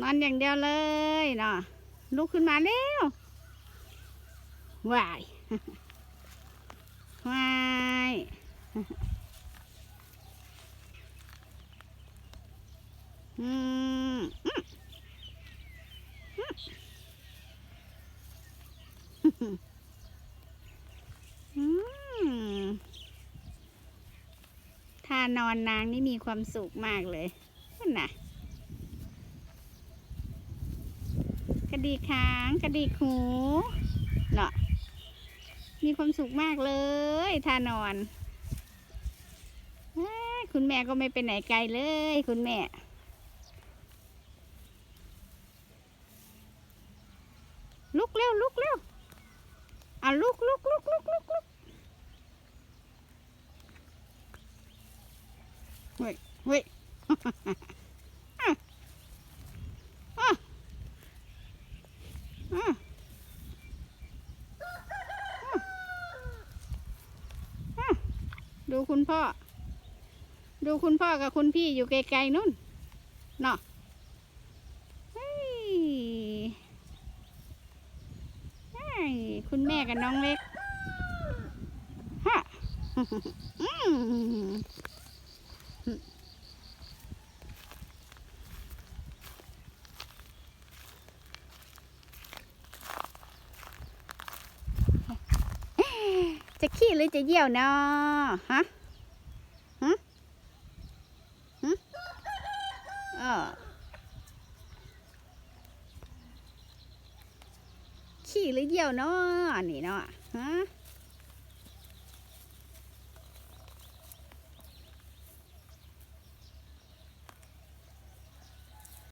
นอนอย่างเดียวเลยเนาะลุกขึ้นมาเร็ววายวายอืมอืมอืมท่านอนนางนี่มีความสุขมากเลยนั่นน่ะ กระ ดิกหางกระดิกหูเนาะมีความสุขมากเลยท่านอนอคุณแม่ก็ไม่ไปไหนไกลเลย คุณแม่ ลุกเร็วลุกเร็วอะลุกลุกลุกลุกลุกลุกเฮ้ยเฮ้ย อะอะ อะอะ ดูคุณพ่อ ดูคุณพ่อกับคุณพี่อยู่ไกลๆนู่นเนาะคุณแม่กับน้องเล็กฮะ จะขี้หรือจะเยี่ยวเนาะฮะฮะฮะเออขี้หรือเยี่ยวเนาะนี่เนาะฮะ